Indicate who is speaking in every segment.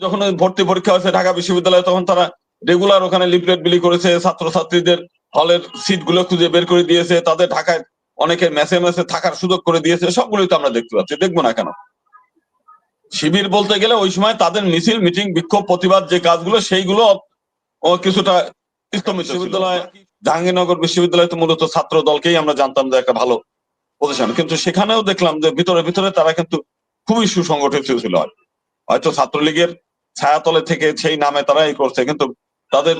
Speaker 1: যখন ভর্তি পরীক্ষা হয়েছে ঢাকা বিশ্ববিদ্যালয়ে তখন তারা রেগুলার ওখানে লিফলেট বিলি করেছে ছাত্রছাত্রীদের হলের সিটগুলো খুঁজে বের করে দিয়েছে তাদের ঢাকায় অনেকে মেসে মেসে থাকার সুযোগ করে দিয়েছে সবগুলোই তো আমরা দেখতে পাচ্ছি দেখব না কেন? শিবির বলতে গেলে ওই সময় তাদের মিছিল মিটিং বিক্ষোভ প্রতিবাদ যে কাজগুলো সেইগুলো কিছুটা বিশ্ববিদ্যালয় জাহাঙ্গীরনগর বিশ্ববিদ্যালয় তো মূলত ছাত্র দলকেই আমরা জানতাম যে একটা ভালো পজিশন কিন্তু সেখানেও দেখলাম যে ভিতরে ভিতরে তারা কিন্তু খুবই সুসংগঠিত ছিল। হয়তো ছাত্রলীগের ছায়াতলে থেকে সেই নামে তারা এই করছে, কিন্তু তাদের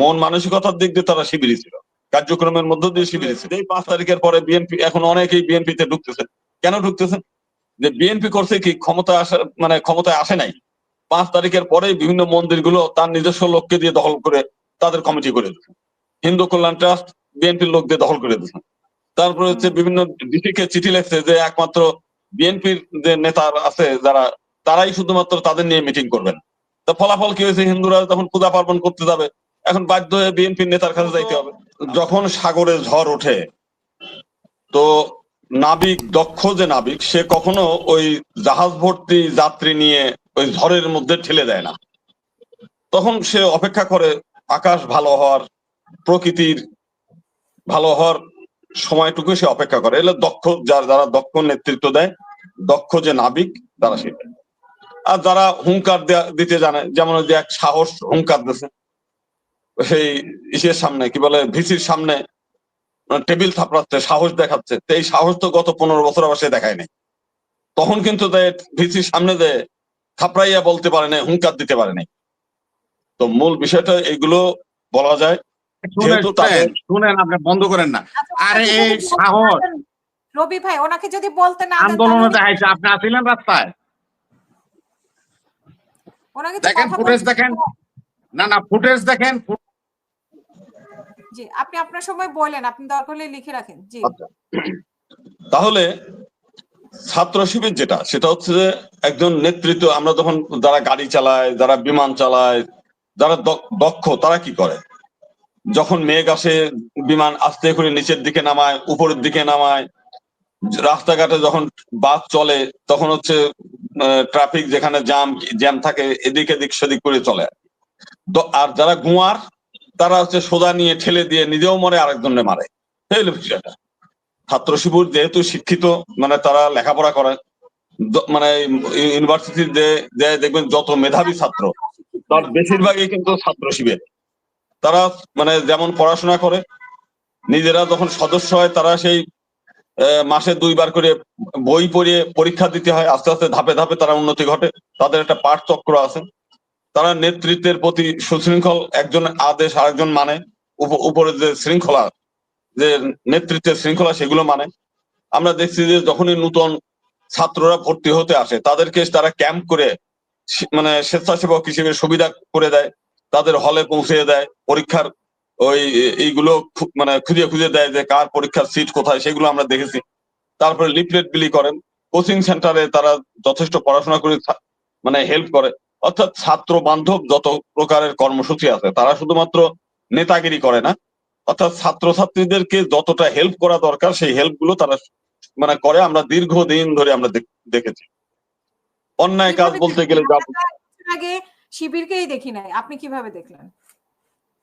Speaker 1: মন মানসিকতার দিক দিয়ে তারা শিবিরই ছিল। কার্যক্রমের মধ্য দিয়ে শিবিরই ছিল। এই পাঁচ তারিখের পরে বিএনপি এখন অনেকেই বিএনপি তে ঢুকতেছে। কেন ঢুকতেছেন যে বিএনপি করছে কি ক্ষমতা আসা মানে ক্ষমতায় আসে নাই। পাঁচ তারিখের পরে বিভিন্ন মন্দিরগুলো তার নিজস্ব লোককে দিয়ে দখল করে তাদের কমিটি করে দিচ্ছে। হিন্দু কল্যাণ ট্রাস্ট বিএনপির লোক দিয়ে দখল করে দিচ্ছে। তারপরে হচ্ছে বিভিন্ন ডিসিকে চিঠি লেখছে যে একমাত্র বিএনপির যে নেতা আছে, যারা, তারাই শুধুমাত্র তাদের নিয়ে মিটিং করবেন। তা ফলাফল কি হয়েছে? হিন্দুরা তখন পূজা পার্বণ করতে যাবে, এখন বাধ্য হয়ে বিএনপির নেতার কাছে যাইতে হবে। যখন সাগরে ঝড় ওঠে, তো নাবিক, দক্ষ যে নাবিক, সে কখনো ওই জাহাজ ভর্তি যাত্রী নিয়ে ওই ঝড়ের মধ্যে ঠেলে দেয় না। তখন সে অপেক্ষা করে আকাশ ভালো হওয়ার, প্রকৃতির ভালো হওয়ার সময়টুকু সে অপেক্ষা করে। এলে দক্ষ, যারা যারা দক্ষ নেতৃত্ব দেয়, দক্ষ যে নাবিক, তারা সেটা আর যারা হুঙ্কার দিতে জানে যেমন ওই যে এক সাহস হুঙ্কার দিছে। সেই ইসের সামনে কি বলে ভিসির সামনে টেবিল থাপড়াচ্ছে সাহস দেখাচ্ছে। তো এই সাহস তো গত পনেরো বছর আবার সে দেখায় নাই। তখন কিন্তু ভিসির সামনে যে থাপড়াইয়া বলতে পারে নাই হুঙ্কার দিতে পারে নাই। তো মূল বিষয়টা এগুলো বলা যায়।
Speaker 2: শুনেন আপনি বন্ধ করেন না।
Speaker 3: আচ্ছা,
Speaker 2: আরে এই সাহস।
Speaker 3: রবি ভাই ওনাকে যদি বলতে না
Speaker 2: আন্দোলনে দেখাইছে। আপনি আসিলেন রাস্তায়?
Speaker 3: ওনাকে
Speaker 2: দেখেন ফুটেজ দেখেন। না না ফুটেজ দেখেন।
Speaker 3: জি আপনি আপনার সময় বলেন আপনি দরকার হলে লিখে রাখেন জি।
Speaker 1: আচ্ছা। তাহলে ছাত্র শিবির যেটা সেটা হচ্ছে যে একজন নেতৃত্ব আমরা যখন যারা গাড়ি চালায় যারা বিমান চালায় যারা দক- দক্ষ তারা কি করে? যখন মেঘ আসে বিমান আস্তে করে নিচের দিকে নামায় উপরের দিকে নামায় রাস্তাঘাটে যখন বাস চলে, তখন হচ্ছে ট্রাফিক যেখানে জ্যাম জ্যাম থাকে, এদিক এদিক সেদিক করে চলে। তো আর যারা গুয়ার, তারা হচ্ছে সোজা নিয়ে ঠেলে দিয়ে নিজেও মরে আরেকজনে মারে। ছাত্র শিবির যেহেতু শিক্ষিত মানে তারা লেখাপড়া করে মানে ইউনিভার্সিটির যে দেখবেন যত মেধাবী ছাত্র, তার বেশিরভাগই কিন্তু ছাত্র শিবির। তারা মানে যেমন পড়াশোনা করে, নিজেরা যখন সদস্য হয়, তারা সেই মাসে দুইবার করে বই পড়িয়ে পরীক্ষা দিতে হয়। আস্তে আস্তে ধাপে ধাপে তারা উন্নতি ঘটে। তাদের একটা পাঠ চক্র আছে। তারা নেতৃত্বের প্রতি সুশৃঙ্খল, একজন আদেশ আরেকজন মানে। উপ- উপরে যে শৃঙ্খলা, যে নেতৃত্বের শৃঙ্খলা সেগুলো মানে। আমরা দেখছি যে যখনই নতুন ছাত্ররা ভর্তি হতে আসে, তাদেরকে তারা ক্যাম্প করে মানে স্বেচ্ছাসেবক হিসেবে সুবিধা করে দেয়। তাদের হলে পৌঁছে দেয়, পরীক্ষার ওই এইগুলো মানে খুঁজে খুঁজে দেয় যে কার পরীক্ষার সিট কোথায় সেগুলো আমরা দেখেছি। তারপরে লিফলেট বিলি করেন। কোচিং সেন্টারে তারা যথেষ্ট পড়াশোনা করে মানে হেল্প করে। অর্থাৎ ছাত্র বান্ধব যত প্রকারের কর্মসূচি আছে তারা শুধুমাত্র নেতাগিরি করে না। অর্থাৎ ছাত্রছাত্রীদেরকে যতটা হেল্প করা দরকার সেই হেল্পগুলো তারা মানে করে। আমরা দীর্ঘদিন ধরে আমরা দেখেছি। অন্যায় কাজ বলতে গেলে
Speaker 3: আগে শিবিরকেই দেখি নাই। আপনি কীভাবে দেখলেন?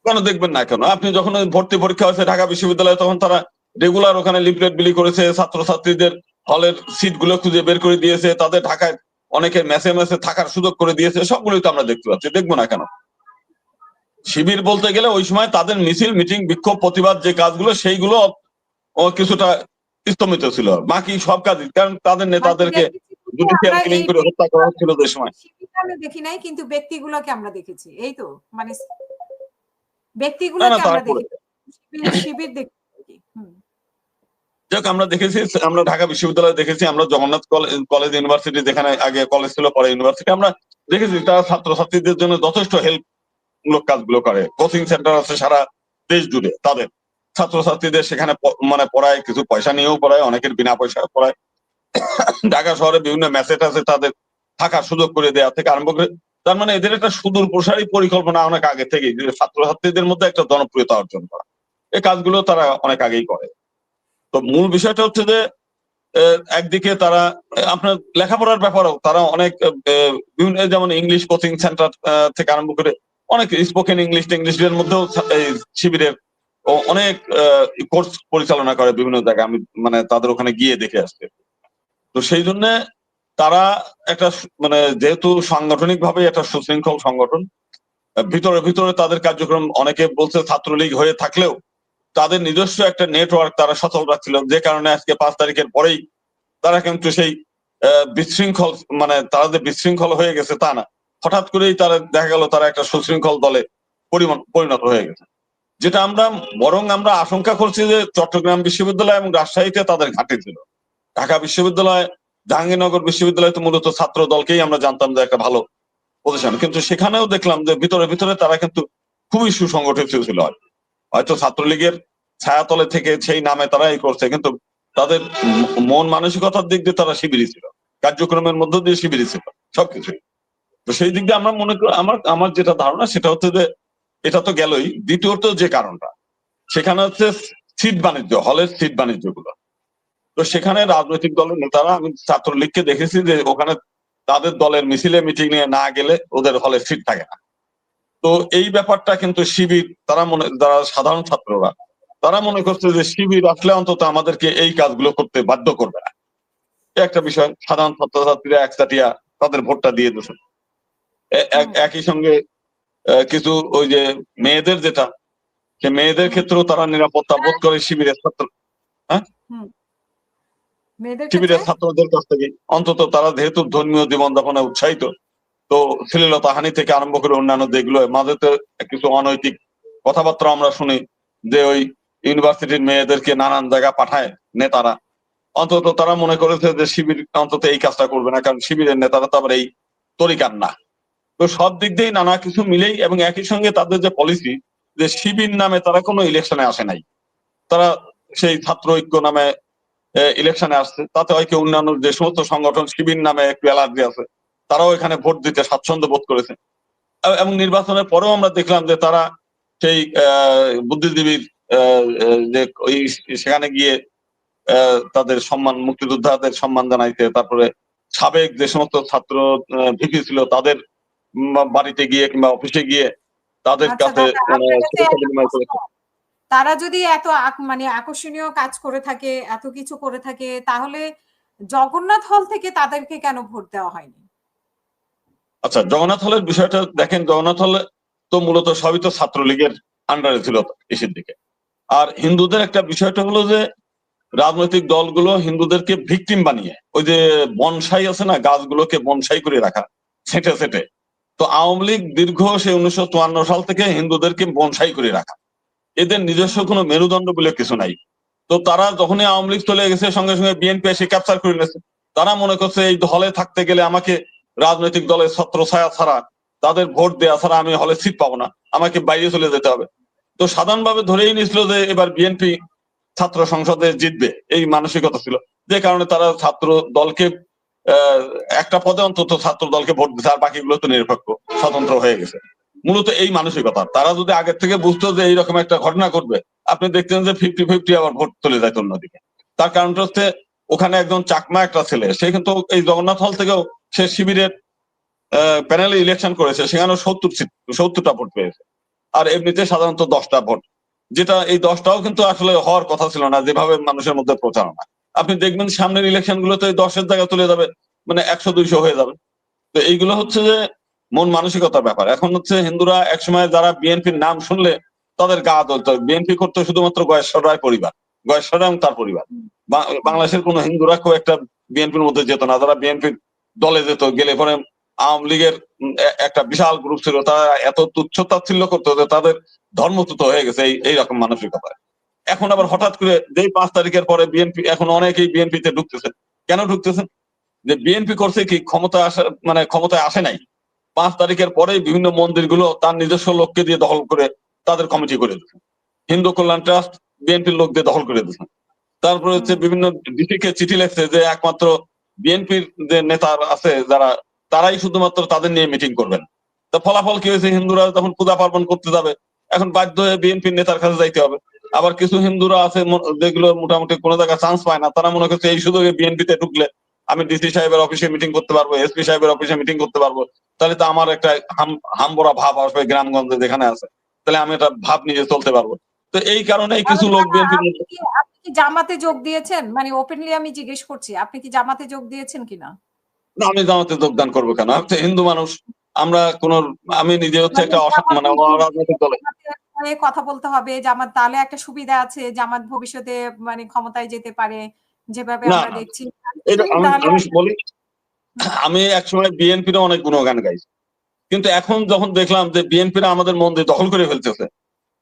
Speaker 1: কেন দেখবেন না কেন? আপনি যখন ভর্তি পরীক্ষা হয়েছে ঢাকা বিশ্ববিদ্যালয়ে তখন তারা রেগুলার ওখানে লিফলেট বিলি করেছে ছাত্রছাত্রীদের হলের সিটগুলো খুঁজে বের করে দিয়েছে তাদের ঢাকায় অনেকে মেসে মেসে থাকার সুযোগ করে দিয়েছে সবগুলোই তো আমরা দেখতে পাচ্ছি। দেখব না কেন? শিবির বলতে গেলে ওই সময় তাদের মিছিল মিটিং বিক্ষোভ প্রতিবাদ যে কাজগুলো সেইগুলো কিছুটা স্থমিত ছিল। বাকি সব কাজই কারণ তাদের নেতাদেরকে জুডিশিয়াল কিলিং করে হত্যা করা হচ্ছিল যে সময়।
Speaker 3: দেখি নাই কিন্তু ব্যক্তিগুলোকে আমরা দেখেছি এই তো মানে ব্যক্তিগুলোকে আমরা দেখি শিবির শিবির দেখি
Speaker 1: যাক আমরা দেখেছি আমরা ঢাকা বিশ্ববিদ্যালয়ে দেখেছি আমরা জগন্নাথ কলে- কলেজ ইউনিভার্সিটি যেখানে আগে কলেজ ছিল পরে ইউনিভার্সিটি আমরা দেখেছি তারা ছাত্রছাত্রীদের জন্য যথেষ্ট হেল্প মূলক কাজগুলো করে। কোচিং সেন্টার আছে সারা দেশ জুড়ে তাদের। ছাত্রছাত্রীদের সেখানে মানে পড়ায় কিছু পয়সা নিয়েও পড়ায় অনেকের বিনা পয়সা পড়ায়। ঢাকা শহরে বিভিন্ন মেসেজ আছে তাদের থাকার সুযোগ করে দেওয়া থেকে আরম্ভ করে তার মানে এদের একটা সুদূর প্রসারী পরিকল্পনা অনেক আগে থেকেই ছাত্রছাত্রীদের মধ্যে একটা জনপ্রিয়তা অর্জন করা। এই কাজগুলো তারা অনেক আগেই করে। তো মূল বিষয়টা হচ্ছে যে একদিকে তারা আপনার লেখাপড়ার ব্যাপারেও তারা অনেক বিভিন্ন যেমন ইংলিশ কোচিং সেন্টার থেকে আরম্ভ করে অনেক স্পোকেন ইংলিশ ইংলিশের মধ্যেও শিবিরের অনেক কোর্স পরিচালনা করে বিভিন্ন জায়গায়। আমি মানে তাদের ওখানে গিয়ে দেখে আসছে। তো সেই জন্য তারা একটা মানে যেহেতু সাংগঠনিক ভাবে একটা সুশৃঙ্খল সংগঠন ভিতরে ভিতরে তাদের কার্যক্রম অনেকে বলছে ছাত্রলীগ হয়ে থাকলেও তাদের নিজস্ব একটা নেটওয়ার্ক তারা সচল রাখছিল। যে কারণে আজকে পাঁচ তারিখের পরেই তারা কিন্তু সেই বিশৃঙ্খল মানে তারা যে বিশৃঙ্খল হয়ে গেছে তা না। হঠাৎ করেই তারা দেখা গেল তারা একটা সুশৃঙ্খল দলে পরিণত হয়ে গেছে। যেটা আমরা, বরং আমরা আশঙ্কা করছি যে চট্টগ্রাম বিশ্ববিদ্যালয় এবং রাজশাহীতে তাদের ঘাটতি ছিল। ঢাকা বিশ্ববিদ্যালয় জাহাঙ্গীরনগর বিশ্ববিদ্যালয় তো মূলত ছাত্র দলকেই আমরা জানতাম যে একটা ভালো পজিশন কিন্তু সেখানেও দেখলাম যে ভিতরে ভিতরে তারা কিন্তু খুবই সুসংগঠিত ছিল। হয়তো ছাত্রলীগের ছায়াতলে থেকে সেই নামে তারা এই করছে, কিন্তু তাদের মন মানসিকতার দিক দিয়ে তারা শিবিরই ছিল। কার্যক্রমের মধ্য দিয়ে শিবিরই ছিল, সবকিছুই। তো সেই দিক দিয়ে আমরা মনে করি, আমার আমার যেটা ধারণা সেটা হচ্ছে যে এটা তো গেলই। দ্বিতীয়ত যে কারণটা, সেখানে হচ্ছে সিট বাণিজ্য, হলের সিট বাণিজ্যগুলো তো সেখানে রাজনৈতিক দলের নেতারা আমি ছাত্রলীগকে দেখেছি যে ওখানে তাদের দলের মিছিলে মিটিং নিয়ে না গেলে ওদের হলে সিট থাকে না। তো এই ব্যাপারটা কিন্তু শিবির তারা মনে যারা সাধারণ ছাত্ররা তারা মনে করছে যে শিবির আসলে অন্তত আমাদেরকে এই কাজগুলো করতে বাধ্য করবে না। একটা বিষয় সাধারণ ছাত্রছাত্রীরা একচাটিয়া তাদের ভোটটা দিয়ে এ- এক- একই সঙ্গে কিছু ওই যে মেয়েদের যেটা সে মেয়েদের ক্ষেত্রেও তারা নিরাপত্তা বোধ করে শিবিরের ছাত্র
Speaker 3: মেয়েদের
Speaker 1: শিবিরের ছাত্রদের কাছ থেকে। অন্তত তারা যেহেতু ধর্মীয় জীবনযাপনে উৎসাহিত তো শ্লীলতা হানি থেকে আরম্ভ করে অন্যান্য যেগুলো মাঝে কিছু অনৈতিক কথাবার্তা আমরা শুনি যে ওই ইউনিভার্সিটির মেয়েদেরকে নানান জায়গা পাঠায় নেতারা। অন্তত তারা মনে করেছে যে শিবির অন্তত এই কাজটা করবে না কারণ শিবিরের নেতারা তো আবার এই তরিকার না। তো সব দিক দিয়েই নানা কিছু মিলেই এবং একই সঙ্গে তাদের যে পলিসি যে শিবির নামে তারা কোনো ইলেকশনে আসে নাই। তারা সেই ছাত্র ঐক্য নামে ইলেকশনে আসছে। তাতে হয় কি অন্যান্য যে সমস্ত সংগঠন শিবির নামে একটু অ্যালার্জি আছে তারাও এখানে ভোট দিতে স্বাচ্ছন্দ্য বোধ করেছে। এবং নির্বাচনের পরেও আমরা দেখলাম যে তারা সেই বুদ্ধিজীবীর যে ওই সেখানে গিয়ে তাদের সম্মান মুক্তিযোদ্ধাদের সম্মান জানাইতে তারপরে সাবেক যে সমস্ত ছাত্র ভিপি ছিল তাদের বাড়িতে গিয়ে কিংবা অফিসে গিয়ে তাদের
Speaker 3: আচ্ছা,
Speaker 1: কাছে
Speaker 3: তারা যদি এত মানে আকর্ষণীয় কাজ করে থাকে, এত কিছু করে থাকে, তাহলে জগন্নাথ হল থেকে তাদেরকে কেন ভোট দেওয়া হয়নি?
Speaker 1: আচ্ছা জগন্নাথ হলের বিষয়টা দেখেন, জগন্নাথ হলে তো মূলত সবই তো ছাত্রলীগের আন্ডারে ছিল এসের দিকে। আর হিন্দুদের একটা বিষয়টা হলো যে, রাজনৈতিক দলগুলো হিন্দুদেরকে ভিকটিম বানিয়ে, ওই যে বনসাই আছে না, গাছগুলোকে বনসাই করে রাখা, সেটে সেটে। তো আওয়ামী লীগ দীর্ঘ সে উনিশশো সাল থেকে হিন্দুদেরকে বনসাই করে রাখা। এদের নিজস্ব কোনো মেরুদণ্ড বলে কিছু নাই। তো তারা যখনই আওয়ামী লীগ চলে গেছে, সঙ্গে সঙ্গে বিএনপি এসে ক্যাপচার করে নিয়েছে। তারা মনে করছে, এই হলে থাকতে গেলে আমাকে রাজনৈতিক দলের ছত্র ছায়া ছাড়া, তাদের ভোট দেওয়া ছাড়া আমি হলে সিট পাবো না, আমাকে বাইরে চলে যেতে হবে। তো সাধারণভাবে ধরেই নিয়েছিল যে এবার বিএনপি ছাত্র সংসদে জিতবে, এই মানসিকতা ছিল। যে কারণে তারা ছাত্র দলকে একটা পদে অন্তত ছাত্র দলকে ভোট দিচ্ছে আর বাকিগুলো তো নিরপেক্ষ, স্বতন্ত্র হয়ে গেছে। মূলত এই মানসিকতা তারা যদি আগের থেকে বুঝতো যে এইরকম একটা ঘটনা ঘটবে, আপনি দেখতেন যে ফিফটি ফিফটি আবার ভোট চলে যায় অন্যদিকে। তার কারণটা হচ্ছে ওখানে একজন চাকমা একটা ছেলে, সে কিন্তু এই জগন্নাথ হল থেকেও সে শিবিরের প্যানেলে ইলেকশন করেছে সেখানে সত্তর সত্তরটা ভোট পেয়েছে। আর এমনিতে সাধারণত দশটা ভোট। যেটা এই দশটাও কিন্তু আসলে হওয়ার কথা ছিল না, যেভাবে মানুষের মধ্যে প্রচারণা। আপনি দেখবেন সামনের ইলেকশন গুলোতে দশের জায়গায় তুলে যাবে মানে একশো দুইশো হয়ে যাবে। তো এইগুলো হচ্ছে যে মন মানসিকতার ব্যাপার। এখন হচ্ছে হিন্দুরা একসময় যারা বিএনপির নাম শুনলে তাদের গা দলতো বিএনপি করতো শুধুমাত্র গয়েশ্বর রায় পরিবার, গয়েশ্বর রায় তার পরিবার। বাংলাদেশের কোনো হিন্দুরা কেউ একটা বিএনপির মধ্যে যেত না। যারা বিএনপির দলে যেত, গেলে পরে আওয়ামী লীগের একটা বিশাল গ্রুপ ছিল। তারা এত তুচ্ছ তাচ্ছিল্য করতো যে তাদের ধর্মচ্যুত হয়ে গেছে এই এইরকম মানসিকতা এখন আবার হঠাৎ করে যেই পাঁচ তারিখের পরে বিএনপি এখন অনেকেই বিএনপিতে ঢুকতেছে। কেন ঢুকতেছেন যে বিএনপি করছে কি ক্ষমতা আসা মানে ক্ষমতায় আসে নাই। পাঁচ তারিখের পরে বিভিন্ন মন্দিরগুলো তার নিজস্ব লোককে দিয়ে দখল করে তাদের কমিটি করে দিচ্ছে হিন্দু কল্যাণ ট্রাস্ট বিএনপির লোক দিয়ে দখল করে দিচ্ছে তারপরে হচ্ছে বিভিন্ন ডিসিকে চিঠি লেখছে যে একমাত্র বিএনপির যে নেতা আছে যারা তারাই শুধুমাত্র তাদের নিয়ে মিটিং করবেন। তা ফলাফল কি হয়েছে? হিন্দুরা যখন পূজা পার্বণ করতে যাবে এখন বাধ্য হয়ে বিএনপির নেতার কাছে যাইতে হবে। আবার কিছু হিন্দুরা আছে যেগুলো মোটামুটি কোনো জায়গায় চান্স পায় না তারা মনে করছে এই সুযোগে বিএনপিতে ঢুকলে আমি ডিসি সাহেবের অফিসে মিটিং করতে পারব এসপি সাহেবের অফিসে মিটিং করতে পারব। তাহলে তো আমার একটা হাম হামবরা ভাব আসবে গ্রামগঞ্জে যেখানে আছে। তাহলে আমি একটা ভাব নিয়ে চলতে পারব। তো এই কারণে কিছু লোক
Speaker 3: আপনি জামাতে যোগ দিয়েছেন? মানে ওপেনলি আমি জিজ্ঞেস করছি আপনি কি জামাতে যোগ দিয়েছেন কিনা?
Speaker 1: না, আমি জামাতে যোগদান করব কেন? আমি তো হিন্দু মানুষ। আমরা কোন আমি নিজে হচ্ছে একটা অসৎ মানে অরাজনৈতিক দলে।
Speaker 3: কথা বলতে হবে জামাত তাহলে একটা সুবিধা আছে জামাত ভবিষ্যতে মানে ক্ষমতায় যেতে পারে। যেভাবে আমরা দেখছি
Speaker 1: আমি বলি একসময় বিএনপির অনেক গুণগান গাইছি কিন্তু এখন যখন দেখলাম যে বিএনপিরা আমাদের মন্দির দখল করে ফেলতেছে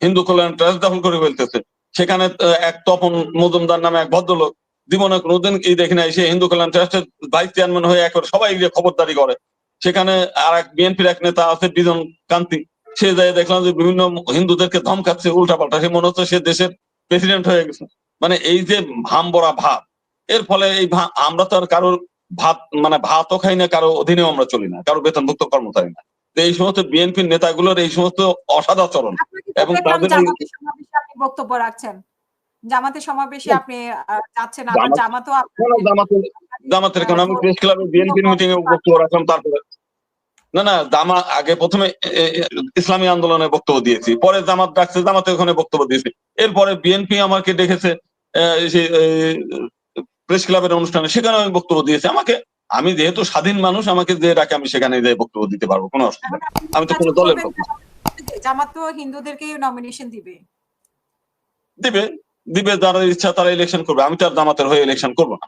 Speaker 1: হিন্দু কল্যাণ ট্রাস্ট দখল করে ফেলতেছে সেখানে এক তপন মজুমদার নামে এক ভদ্রলোক জীবনে কোনোদিন কি দেখি নাই সে হিন্দু কল্যাণ ট্রাস্টের ভাইস চেয়ারম্যান হয়ে একবার সবাই গিয়ে খবরদারি করে। সেখানে আর এক বিএনপির এক নেতা আছে বিজন কান্তি সে যায় দেখলাম যে বিভিন্ন হিন্দুদেরকে ধমকাচ্ছে উল্টাপাল্টা। সে মনে হচ্ছে সে দেশের প্রেসিডেন্ট হয়ে গেছে। মানে এই যে ভামবরা ভাব এর ফলে এই আমরা তো আর কারোর ভাত মানে ভাতও খাই না কারও অধীনেও আমরা চলি না কারও বেতনভুক্ত কর্মচারী না। এই সমস্ত বিএনপির নেতাগুলোর এই সমস্ত অসদাচরণ এবং তাদের
Speaker 3: বক্তব্য রাখছেন? জামাতের সমাবেশে আপনি যাচ্ছেন আবার
Speaker 1: জামাত-
Speaker 3: জামাতও
Speaker 1: জামাতের জামাতের কারণ আমি প্রেস ক্লাবে বিএনপির মিটিং এ বক্তব্য রাখলাম তারপরে না না জামা আগে প্রথমে ইসলামী আন্দোলনে বক্তব্য দিয়েছি পরে জামাত ডাকছে জামাতে ওখানে বক্তব্য দিয়েছি। এরপরে বিএনপি আমাকে সেই প্রেস ক্লাবের অনুষ্ঠানে সেখানে আমি বক্তব্য দিয়েছি। আমাকে আমি যেহেতু স্বাধীন মানুষ আমাকে যে ডাকে আমি সেখানে যাই বক্তব্য দিতে পারব কোনো অসুবিধা নেই। আমি তো কোনো দলের লোক
Speaker 3: জামাত তো হিন্দুদেরকে নমিনেশন দিবে।
Speaker 1: দিবে দিবে যারা ইচ্ছা তারা ইলেকশন করবে। আমি তো আর জামাতের হয়ে ইলেকশন করব না।